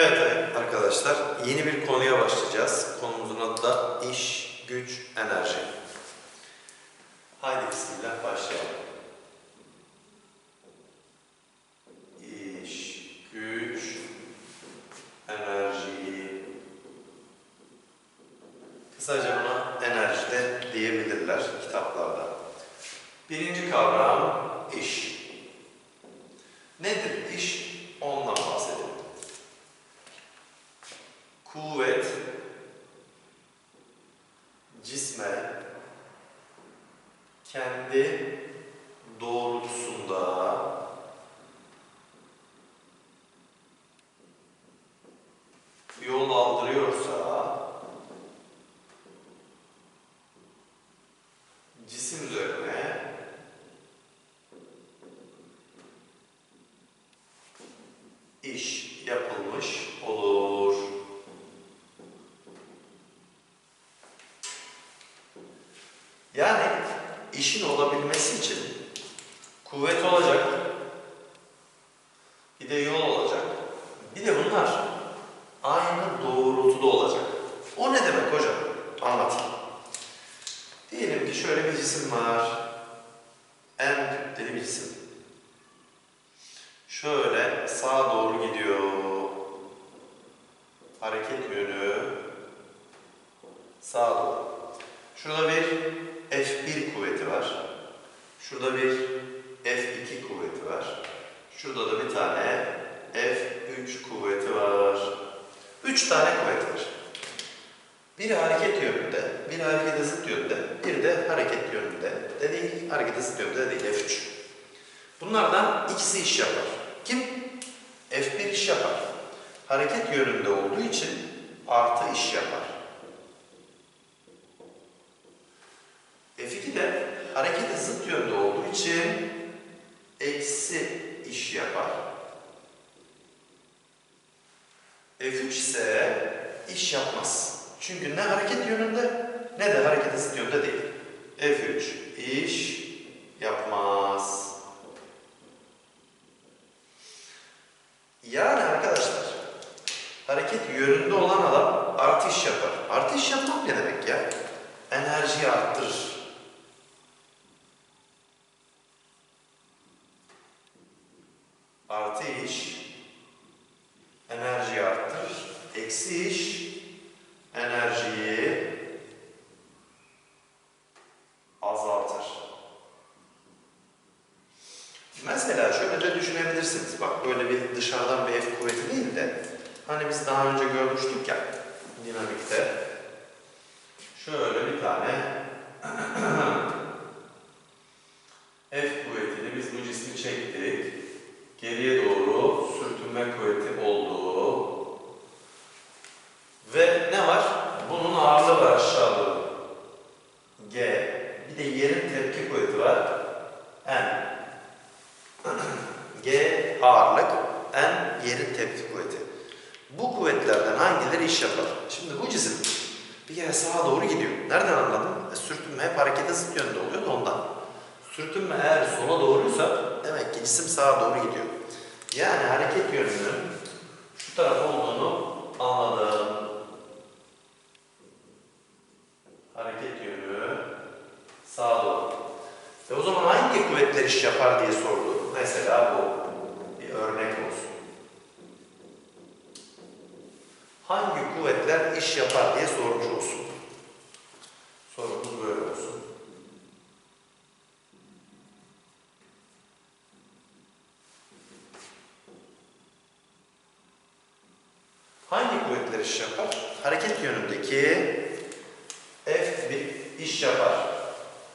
Evet arkadaşlar yeni bir konuya başlayacağız. Konumuzun adı da iş, güç, enerji. Haydi bismillah başlayalım. İş, güç, enerji. Kısaca buna enerji de diyebilirler kitaplarda. Birinci kavram iş. Nedir iş? Ondan bahsedelim. Kuvvet cisme kendi doğrultusunda yol aldırıyorsa cisim üzerine iş yapılmış olur. Yani işin olabilmesi için kuvvet olacak, bir de yol olacak. Bir de bunlar aynı doğrultuda olacak. O ne demek hocam? Anlatayım. Diyelim ki şöyle bir cisim var. En kütleli bir cisim. Şöyle sağa doğru gidiyor. Hareket yönü sağa doğru. Şurada bir F1 kuvveti var. Şurada bir F2 kuvveti var. Şurada da bir tane F3 kuvveti var. Üç tane kuvvet var. Biri hareket yönünde, biri hareket zıt yönünde, biri de hareket yönünde de değil, hareket zıt yönünde de değil, F3. Bunlardan ikisi iş yapar. Kim? F1 iş yapar. Hareket yönünde olduğu için artı iş yapar. F2 de harekete zıt yönde olduğu için eksi iş yapar. F3 ise iş yapmaz. Çünkü ne hareket yönünde ne de harekete zıt yönde değil. F3 iş yapmaz. Yani arkadaşlar hareket yönünde olan adam artı iş yapar. Artı iş yapmak ne demek ya? Enerjiyi arttırır. Artı iş enerjiyi arttırır. Eksi iş enerjiyi azaltır. Mesela şöyle de düşünebilirsiniz. Bak böyle bir dışarıdan bir F kuvveti değil de hani biz daha önce görmüştük ya dinamikte. Şöyle bir tane F kuvvetini biz bu cismi çektik. Geriye doğru sürtünme kuvveti oldu. Ve ne var? Bunun ağırlığı var aşağı doğru. G. Bir de yerin tepki kuvveti var. N. G ağırlık, N yerin tepki kuvveti. Bu kuvvetlerden hangileri iş yapar? Şimdi bu cisim bir kere sağa doğru gidiyor. Nereden anladın? E, sürtünme hep harekete zıt yönde oluyor da ondan. Sürtünme eğer sola doğruysa demek ki cisim sağa doğru gidiyor. Yani hareket yönünün şu taraf olduğunu anladım. Hareket yönü sağa doğru. E o zaman hangi kuvvetler iş yapar diye sordu. Mesela bu bir örnek olsun. Hangi kuvvetler iş yapar diye sormuş olsun. Sorumuz böyle olsun. Hangi kuvvetler iş yapar? Hareket yönündeki F bir iş yapar.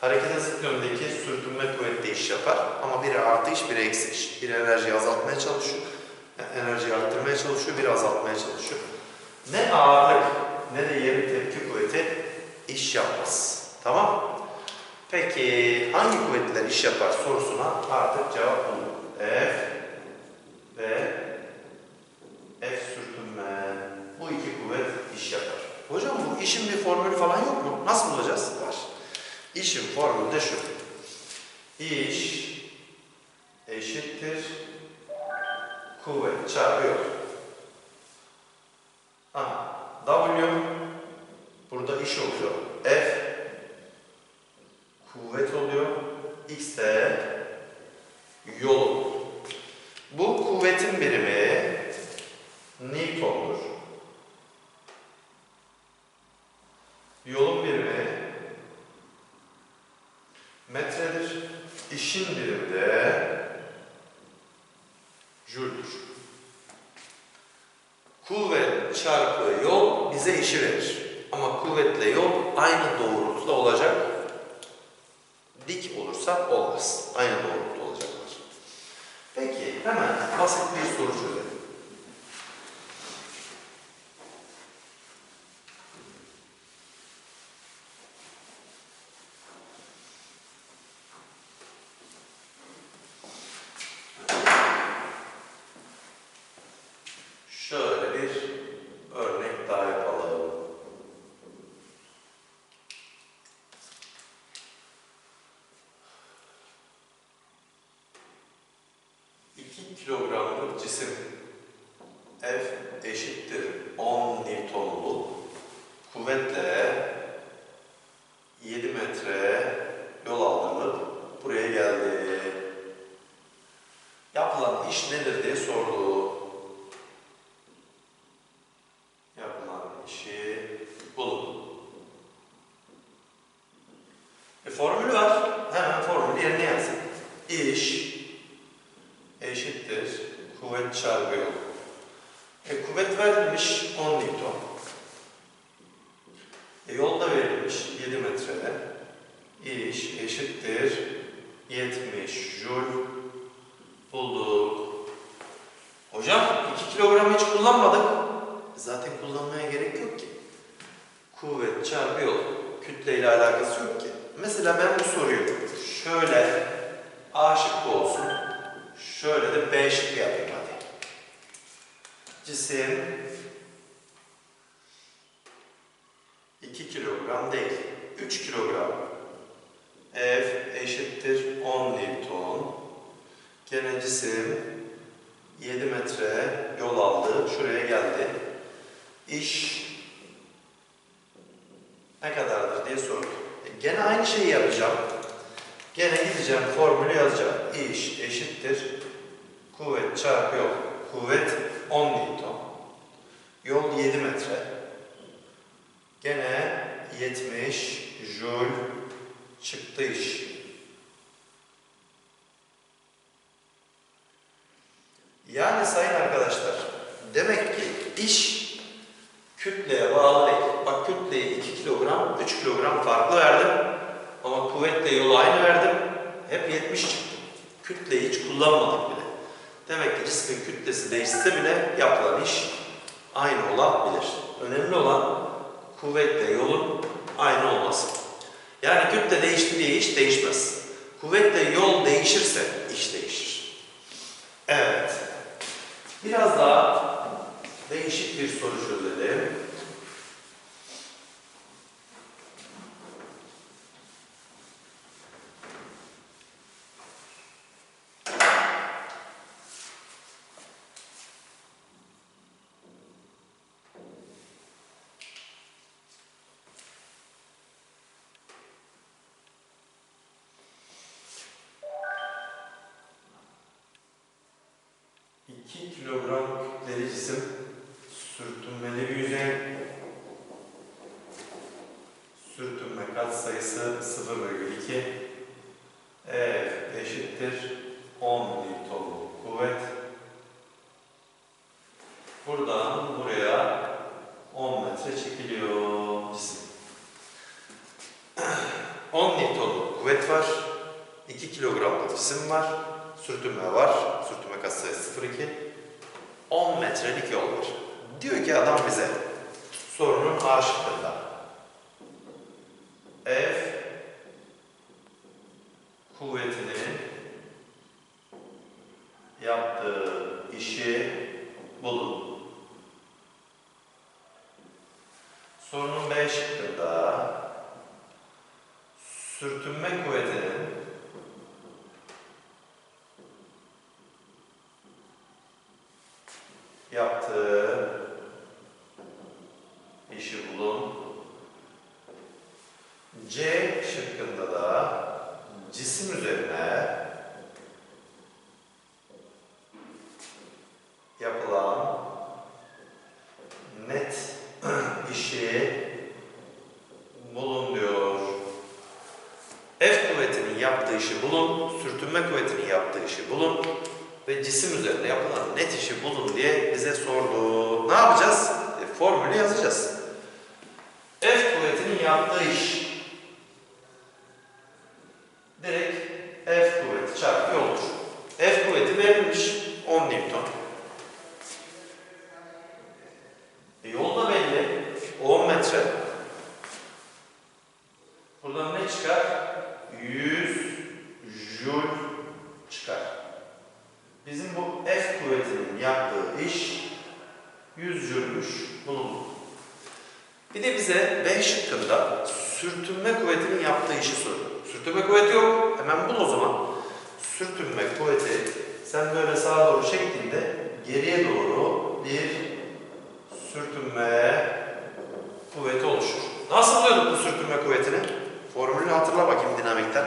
Harekete zıt yöndeki sürtünme kuvveti iş yapar. Ama biri artı iş, biri eksi iş. Biri enerjiyi azaltmaya çalışıyor, enerjiyi arttırmaya çalışıyor, biri azaltmaya çalışıyor. Ne ağırlık ne de yerin tepki kuvveti iş yapmaz. Tamam? Peki hangi kuvvetler iş yapar sorusuna artık cevap bulduk. F ve F sürtünme. Bu iki kuvvet iş yapar. Hocam bu işin bir formülü falan yok mu? Nasıl bulacağız? Var. İşin formülü de şu. İş eşittir kuvvet çarpı yol. İş oluyor. F kuvvet oluyor. X de yol. Bu kuvvetin birimi Newton'dur. Yolun birimi metredir. İşin birimi de jüldür. Kuvvet çarpı yol bize işi verir. Ama kuvvetle yol aynı doğrultuda olacak. Dik olursa olmaz. Aynı doğrultuda olacaklar. Peki hemen basit bir soru çözelim. Şöyle bir örnek daha yapalım. İki kilogramlık cisim F eşittir 10 Newton'luk kuvvetle 7 metre yol aldırılıp buraya geldi. Yapılan iş nedir diye sordu. Yapılan işi bulun. E, formülü var. Hemen formülü yerine yazın. İş eşittir kuvvet çarpı yol. E, kuvvet verilmiş 10 Newton. E, yol da verilmiş 7 metrede. İş eşittir 70 joule bulduk. Hocam 2 kilogram hiç kullanmadık. Zaten kullanmaya gerek yok ki. Kuvvet çarpı yol. İle alakası yok ki. Mesela ben bu soruyu şöyle A şıkkı olsun. Şöyle de B şıkkı yapayım hadi. Cisim 2 kilogram değil. 3 kilogram. F eşittir 10 Newton. Gene cisim 7 metre yol aldı. Şuraya geldi. İş ne kadardır diye sordu. E, gene aynı şeyi yapacağım. Gene gideceğim formülü yazacağım. İş eşittir kuvvet çarpı yol. Kuvvet 10 Newton. Yol 7 metre. Gene 70 joule çıktı iş. Yani sayın arkadaşlar, demek ki iş kütleye bağlı değil. Bak kütleye 2 kilogram, 3 kilogram farklı verdim. Ama kuvvetle yolu aynı verdim. Hep 70 çıktı. Kütleyi hiç kullanmadık bile. Demek ki cismin kütlesi değişse bile yapılan iş aynı olabilir. Önemli olan kuvvetle yolun aynı olması. Yani kütle değişti diye iş değişmez. Kuvvetle yol değişirse iş değişir. Evet. Biraz daha değişik bir soru çözelim. İki kilogram kütleli cisim sürtünmeli bir yüzey. Sürtünme katsayısı 0,2. E eşittir 10 Newton kuvvet. Buradan buraya 10 metre çekiliyor cisim. 10 Newton kuvvet var. 2 kilogramlık cisim var. Sürtünme var. Sürtünme katsayısı 0,2. 10 metrelik yol var. Diyor ki adam bize sorunun A şıkkında. F kuvvetinin yaptığı işi bulun. Sorunun B şıkkında sürtünme kuvvetinin yaptığı işi bulun. cisim üzerine yapılan net işi bulun diyor. F kuvvetinin yaptığı işi bulun, sürtünme kuvvetinin yaptığı işi bulun ve cisim üzerine yapılan net işi bulun diye bize sordu. Ne yapacağız? E, formülü yazacağız. F kuvvetinin yaptığı iş direkt F kuvveti çarpı yoldur. F kuvveti verilmiş 10 Newton. E, yol da belli. 10 metre. Buradan ne çıkar? 100 joule çıkar. Bizim bu F kuvvetinin yaptığı iş 100 joule'muş. Bulundu. Bir de bize B şıkkında sürtünme kuvvetinin yaptığı işi soruyor. Sürtünme kuvveti yok. Hemen bul o zaman. Sürtünme kuvveti sen böyle sağa doğru çektiğinde geriye doğru bir sürtünme kuvveti oluşur. Nasıl buluyorduk bu sürtünme kuvvetini? Formülünü hatırla bakayım dinamikten.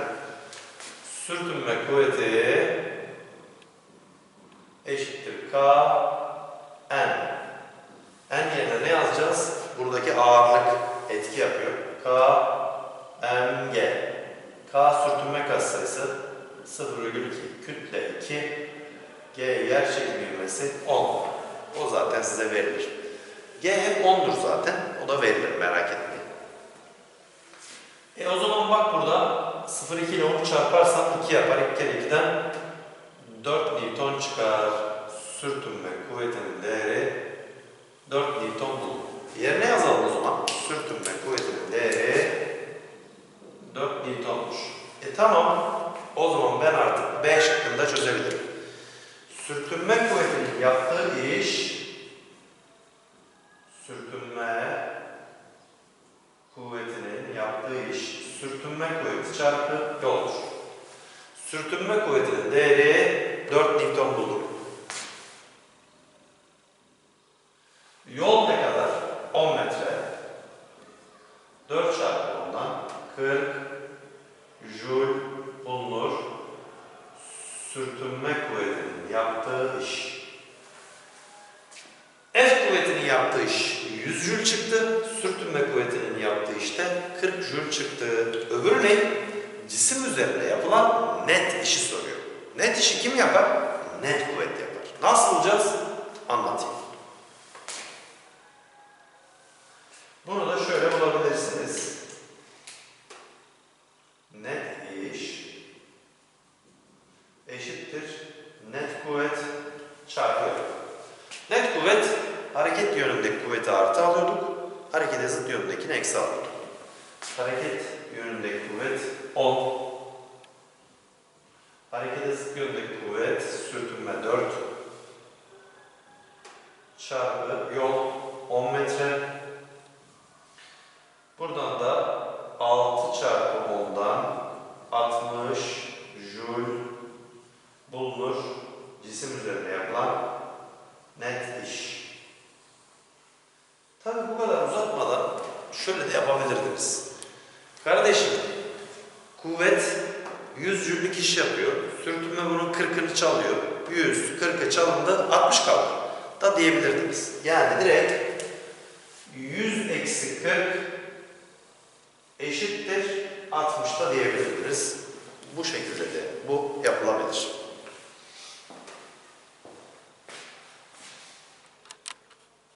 Sürtünme kuvveti eşittir K N. N yerine ne yazacağız? Buradaki ağırlık etki yapıyor. K. K sürtünme katsayısı 0,2. Kütle 2. G yer çekimi ivmesi 10. O zaten size verilir. G hep 10'dur zaten. O da verilir merak etmeyin. E o zaman bak burada 0,2 ile 10 çarparsan 2 yapar. 2 kere 2'den 4 Newton çıkar. Sürtünme kuvvetinin değeri 4 Newton bulunur. Yerine yazalım o zaman. Sürtünme kuvvetinin değeri 4 Newton'muş. E tamam. O zaman ben artık B şıkkında çözebilirim. Sürtünme kuvvetinin yaptığı iş sürtünme kuvvetinin yaptığı iş sürtünme kuvveti çarpı yoldur. Sürtünme kuvvetinin değeri 4 Newton bulduk. Yol ne kadar? 10 metre. 4 çarpı 10'dan 40 joule bulunur. Sürtünme kuvvetinin yaptığı iş. F kuvvetinin yaptığı iş 100 joule çıktı. Sürtünme kuvvetinin yaptığı işte 40 joule çıktı. Öbürü ne? Cisim üzerinde yapılan net işi soruyor. Net işi kim yapar? Net kuvvet yapar. Nasıl bulacağız? Anlatayım. Bunu da şöyle bulabilirsiniz. Net iş eşittir net kuvvet çarpı. Net kuvvet hareket yönündeki kuvveti artı alıyorduk. Harekete zıt yönündekini eksi alıyorduk. Hareket yönündeki kuvvet 10. Harekete zıt yönündeki kuvvet sürtünme 4 çarpı yol 10 metre. Buradan da 6 çarpı 10'dan 60 joule bulunur. Cisim üzerinde yapılan net iş. Tabii bu kadar uzatmadan şöyle de yapabilirdiniz. Kardeşim, kuvvet 100 jüllük iş yapıyor. Sürtünme bunun 40'ını çalıyor. 100, 40'ı çalındı, 60 kaldı. Da diyebilirdiniz. Yani direkt 100 eksi 40 eşittir 60'ta diyebilirdiniz. Bu şekilde de bu yapılabilir.